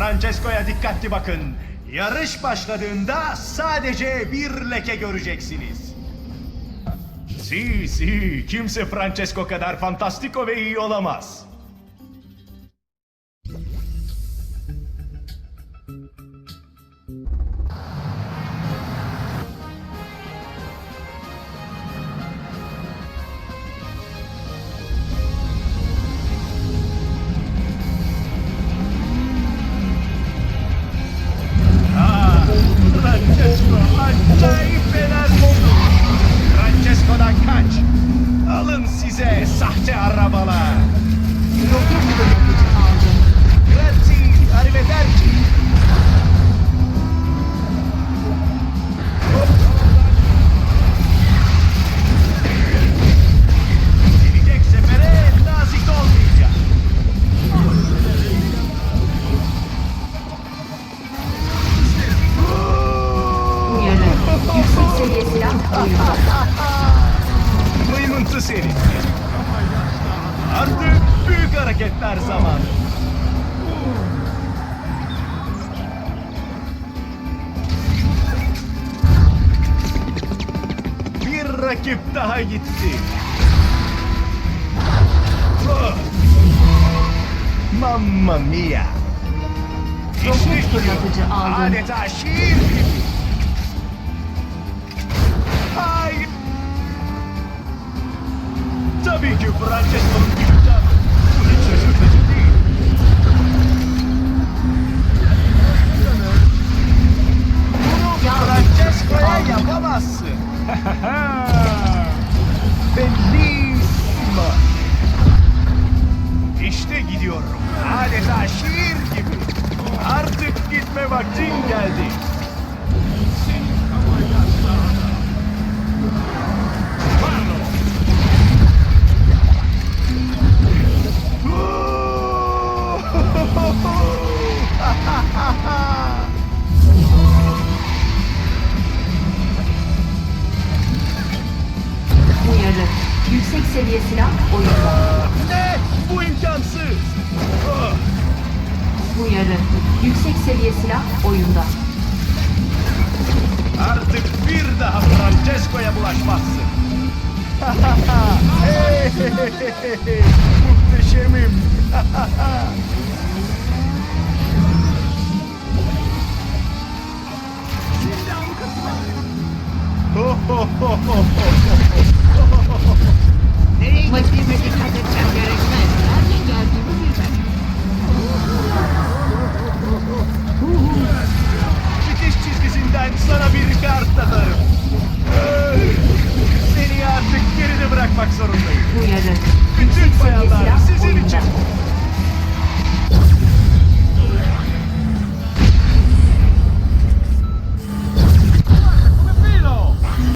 Francesco'ya dikkatli bakın. Yarış başladığında sadece bir leke göreceksiniz. Si si, kimse Francesco kadar fantastico ve iyi olamaz. Mıymıntı seni. Artık büyük hareketler zamanı. Bir rakip daha gitti. Mamma mia. Aldım. Adeta şiir gibi. Silah oyunda. ne? Bu imkansız. Oh. Uyarı. Yüksek seviye silah oyunda. Artık bir daha Francesco'ya bulaşmazsın. Hey, Muhteşemim. Maçıma dikkat etmem gerekmez. Nereden geldiğimi bilmem. Bitiş çizgisinden sana bir kart atarım. Seni artık geride bırakmak zorundayım. Uyarı. Bütün Yüksek seviye bayanlar sizin için.